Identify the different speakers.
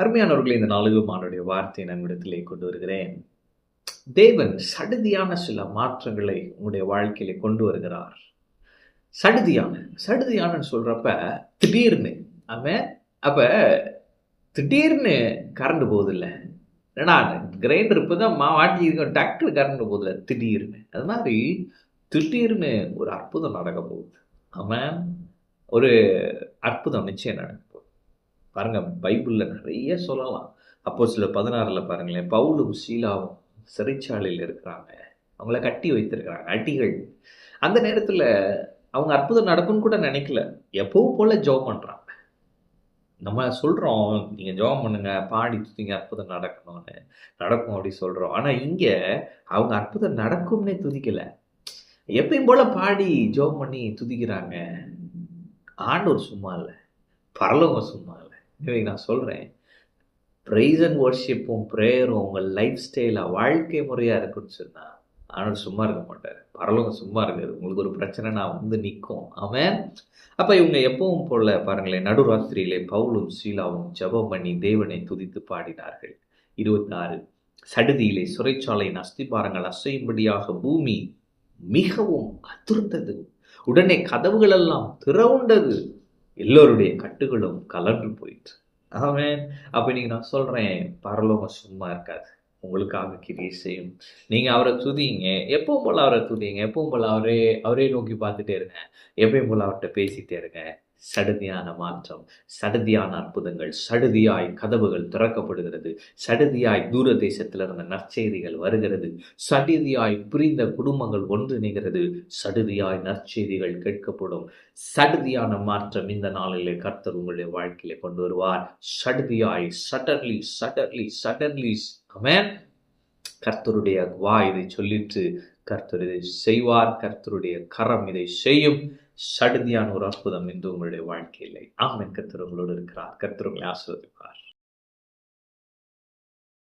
Speaker 1: அருமையானவர்களை இந்த நாளுமானுடைய வார்த்தையை நம்மிடத்திலே கொண்டு வருகிறேன் தேவன் சடுதியான சில மாற்றங்களை உங்களுடைய வாழ்க்கையில கொண்டு வருகிறார் சடுதியான சடுதியானன்னு சொல்கிறப்ப திடீர்னு அவன் அப்ப திடீர்னு கரண்ட் போகுதில்ல. ஏன்னா கிரைண்டர் இப்போ தான் மா வாட்டி இருக்கோம் டக்குனு கரண்ட் போகுதில்ல திடீர்னு. அது மாதிரி திடீர்னு ஒரு அற்புதம் நடக்க போகுது. அவன் ஒரு அற்புதம் நிச்சயம் நடக்கும். பாருங்க பைபிளில் நிறைய சொல்லலாம். அப்போ சில பதினாறில் பாருங்களேன் பவுலும் சீலாவும் சிறைச்சாலையில் இருக்கிறாங்க. அவங்கள கட்டி வைத்திருக்கிறாங்க அட்டிகள் அந்த நேரத்தில் அவங்க அற்புதம் நடக்கும்னு கூட நினைக்கல. எப்பவும் போல ஜோம் பண்ணுறாங்க நம்ம சொல்கிறோம் நீங்கள் ஜோம் பண்ணுங்க பாடி துதிங்க அற்புதம் நடக்கணும்னு. நடக்கும் அப்படி சொல்கிறோம் ஆனால் இங்கே அவங்க அற்புதம் நடக்கும்னே துதிக்கலை. எப்பயும் போல பாடி ஜோம் பண்ணி துதிக்கிறாங்க. ஆண்டவர் சும்மா இல்லை. பரலவங்க சும்மா இல்லை. இன்னைக்கு நான் சொல்கிறேன் ப்ரைஸ் அண்ட் ஒர்ஷிப்பும் ப்ரேயரும் உங்கள் லைஃப் ஸ்டைலாக வாழ்க்கை முறையாக இருக்குன்னு சொன்னால் ஆனால் சும்மா இருக்க மாட்டார். பரலவங்க சும்மா இருக்காது. உங்களுக்கு ஒரு பிரச்சனைனா வந்து நிற்கும் அவன் அப்போ இவங்க எப்பவும் போல பாருங்களேன் நடுராத்திரியிலே பவுலும் சீலாவும் ஜபம் பண்ணி தேவனை துதித்து பாடினார்கள். இருபத்தாறு சடுதியிலே சிறைச்சாலையின் அஸ்திபாரங்கள் அசையும்படியாக பூமி மிகவும் அதிர்ந்தது. உடனே கதவுகள் எல்லாம் திறவுண்டது. எல்லோருடைய கட்டுகளும் கலன்று போயிட்டு அவன் அப்போ நீங்கள் நான் சொல்கிறேன் பரலோகம் சும்மா இருக்காது. உங்களுக்காக கிரியை செய்யும். நீங்கள் அவரை துதிங்க. எப்பவும் போல் அவரை துதிங்க. எப்பவும் போல் அவரே அவரே நோக்கி பார்த்துட்டே இருங்க. எப்பயும் போல் அவர்கிட்ட பேசிகிட்டே இருங்க. சடுதியான மாற்றம் சடுதியான அற்புதங்கள் சடுதியாய் கதவுகள் திறக்கப்படுகிறது சடுதியாய் தூர தேசத்தில் இருந்த நற்செய்திகள் வருகிறது சடுதியாய் பிரிந்த குடும்பங்கள் ஒன்றிணைகிறது சடுதியாய் நற்செய்திகள் கேட்கப்படும். சடுதியான மாற்றம் இந்த நாளிலே கர்த்தர் உங்களுடைய வாழ்க்கையில கொண்டு வருவார். சடுதியாய் சடன்லி சடன்லி சடன்லி. அமேன் கர்த்தருடைய வா இதை சொல்லிட்டு கர்த்தர் இதை செய்வார். கர்த்தருடைய கரம் இதை செய்யும். சடுதியான ஒரு அற்புதம் என்று உங்களுடைய வாழ்க்கையிலே. ஆமென். கர்த்தர் உங்களோடு இருக்கிறார். கர்த்தர் உங்களை ஆசிர்வதிப்பார்.